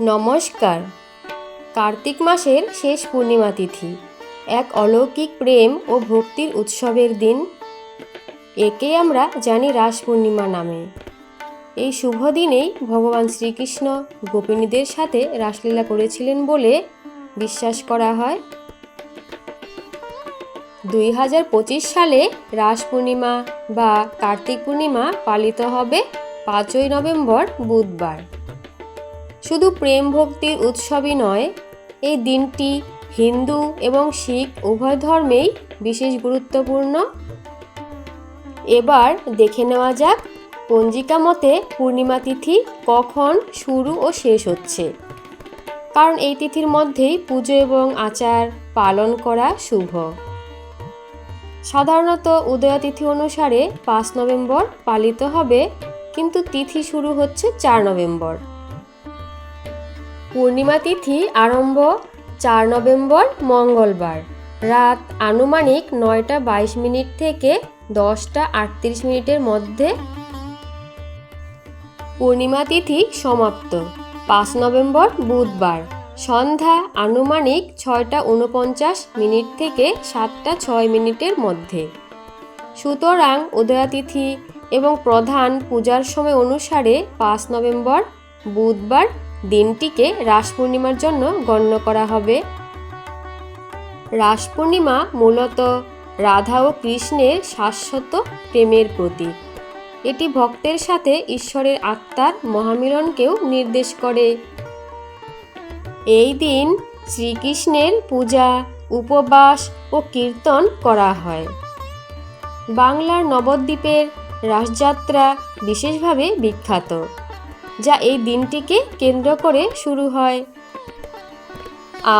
নমস্কার। কার্তিক মাসের শেষ পূর্ণিমা তিথি, এক অলৌকিক প্রেম ও ভক্তির উৎসবের দিন। একে আমরা জানি রাস পূর্ণিমা নামে। এই শুভ দিনেই ভগবান শ্রীকৃষ্ণ গোপিনীদের সাথে রাসলীলা করেছিলেন বলে বিশ্বাস করা হয়। দুই হাজার পঁচিশ সালে রাস পূর্ণিমা বা কার্তিক পূর্ণিমা পালিত হবে পাঁচই নভেম্বর বুধবার। শুধু প্রেম ভক্তির উৎসবই নয়, এই দিনটি হিন্দু এবং শিখ উভয় ধর্মেই বিশেষ গুরুত্বপূর্ণ। এবার দেখে নেওয়া যাক পঞ্জিকা মতে পূর্ণিমা তিথি কখন শুরু ও শেষ হচ্ছে। কারণ এই তিথির মধ্যেই পুজো এবং আচার পালন করা শুভ। সাধারণত উদয়া তিথি অনুসারে পাঁচ নভেম্বর পালিত হবে, কিন্তু তিথি শুরু হচ্ছে চার নভেম্বর। পূর্ণিমা তিথি আরম্ভ চার নভেম্বর মঙ্গলবার। রাত আনুমানিক নয়টা বাইশ মিনিট থেকে দশটা আটত্রিশ মিনিটের মধ্যে পূর্ণিমা তিথি সমাপ্ত। পাঁচ নভেম্বর বুধবার সন্ধ্যা আনুমানিক ছয়টা উনপঞ্চাশ মিনিট থেকে সাতটা ছয় মিনিটের মধ্যে। সুতরাং উদয়াতিথি এবং প্রধান পূজার সময় অনুসারে পাঁচ নভেম্বর বুধবার দিনটিকে রাস পূর্ণিমার জন্য গণ্য করা হবে। রাস পূর্ণিমা মূলত রাধা ও কৃষ্ণের শাশ্বত প্রেমের প্রতীক। এটি ভক্তের সাথে ঈশ্বরের আত্মার মহামিলনকেও নির্দেশ করে। এই দিন শ্রীকৃষ্ণের পূজা, উপবাস ও কীর্তন করা হয়। বাংলার নবদ্বীপের রাসযাত্রা বিশেষভাবে বিখ্যাত। যা এই দিনটিকে কেন্দ্র করে শুরু হয়।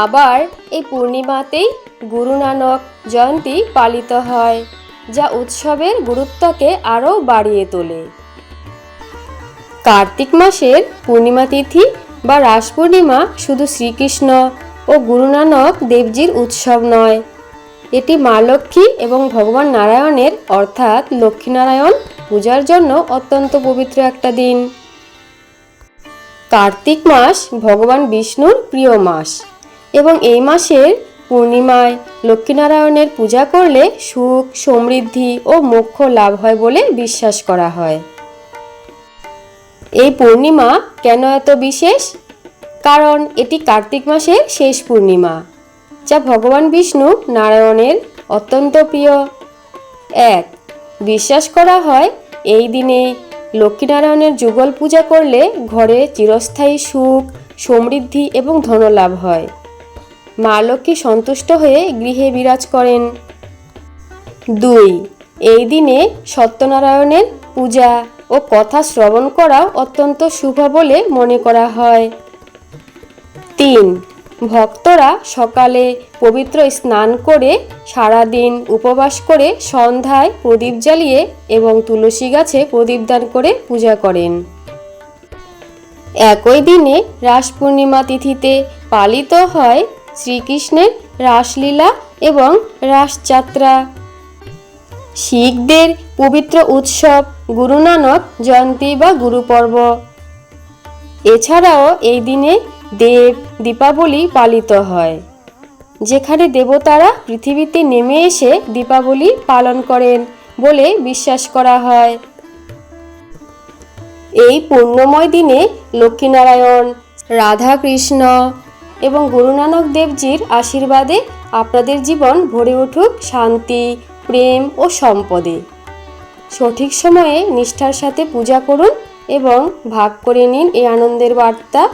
আবার এই পূর্ণিমাতেই গুরু নানক জয়ন্তী পালিত হয়, যা উৎসবের গুরুত্বকে আরও বাড়িয়ে তোলে। কার্তিক মাসের পূর্ণিমা তিথি বা রাস পূর্ণিমা শুধু শ্রীকৃষ্ণ ও গুরু নানক দেবজির উৎসব নয়, এটি মা লক্ষ্মী এবং ভগবান নারায়ণের অর্থাৎ লক্ষ্মীনারায়ণ পূজার জন্য অত্যন্ত পবিত্র একটা দিন। কার্তিক মাস ভগবান বিষ্ণুর প্রিয় মাস। এবং এই মাসের পূর্ণিমায় লক্ষ্মীনারায়ণের পূজা করলে সুখ, সমৃদ্ধি ও মোক্ষ লাভ হয় বলে বিশ্বাস করা হয়। এই পূর্ণিমা কেন এত বিশেষ? কারণ এটি কার্তিক মাসের শেষ পূর্ণিমা, যা ভগবান বিষ্ণু নারায়ণের অত্যন্ত প্রিয়। এক, বিশ্বাস করা হয় এই দিনে লক্ষ্মীনারায়ণের যুগল পূজা করলে ঘরে চিরস্থায়ী সুখ, সমৃদ্ধি এবং ধনলাভ হয়। মা লক্ষ্মী সন্তুষ্ট হয়ে গৃহে বিরাজ করেন। দুই, এই দিনে সত্যনারায়ণের পূজা ও কথা শ্রবণ করাও অত্যন্ত শুভ বলে মনে করা হয়। তিন ভক্তরা সকালে পবিত্র স্নান করে সারাদিন উপবাস করে সন্ধ্যায় প্রদীপ জ্বালিয়ে এবং তুলসী গাছে প্রদীপ দান করে পূজা করেন। একই দিনে রাস পূর্ণিমা তিথিতে পালিত হয় শ্রীকৃষ্ণের রাসলীলা এবং রাসযাত্রা শিখদের পবিত্র উৎসব গুরু নানক জয়ন্তী বা গুরুপর্ব। এছাড়াও এই দিনে দেব দীপাবলি পালিত হয়। যেখানে দেবতারা পৃথিবীতে নেমে এসে দীপাবলি পালন করেন বলে বিশ্বাস করা হয়। এই পূর্ণময় দিনে লক্ষ্মীনারায়ণ রাধা কৃষ্ণ এবং গুরু নানক দেবজির আশীর্বাদে আপনাদের জীবন ভরে উঠুক শান্তি, প্রেম ও সম্পদে। সঠিক সময়ে নিষ্ঠার সাথে পূজা করুন এবং ভাগ করে নিন এই আনন্দের বার্তা।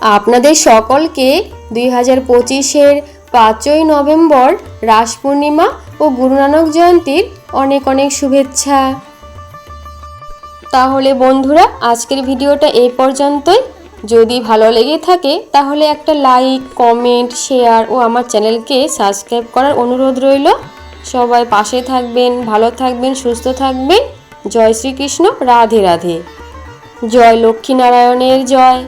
আপনাদের সকলকে দুই হাজার পঁচিশের পাঁচই নভেম্বর রাস পূর্ণিমা ও গুরু নানক জয়ন্তীর অনেক অনেক শুভেচ্ছা। তাহলে বন্ধুরা, আজকের ভিডিওটা এই পর্যন্তই। যদি ভালো লেগে থাকে, তাহলে একটা লাইক, কমেন্ট, শেয়ার ও আমার চ্যানেলকে সাবস্ক্রাইব করার অনুরোধ রইল। সবাই পাশে থাকবেন, ভালো থাকবেন, সুস্থ থাকবেন। জয় শ্রীকৃষ্ণ, রাধে রাধে। জয় লক্ষ্মীনারায়ণের জয়।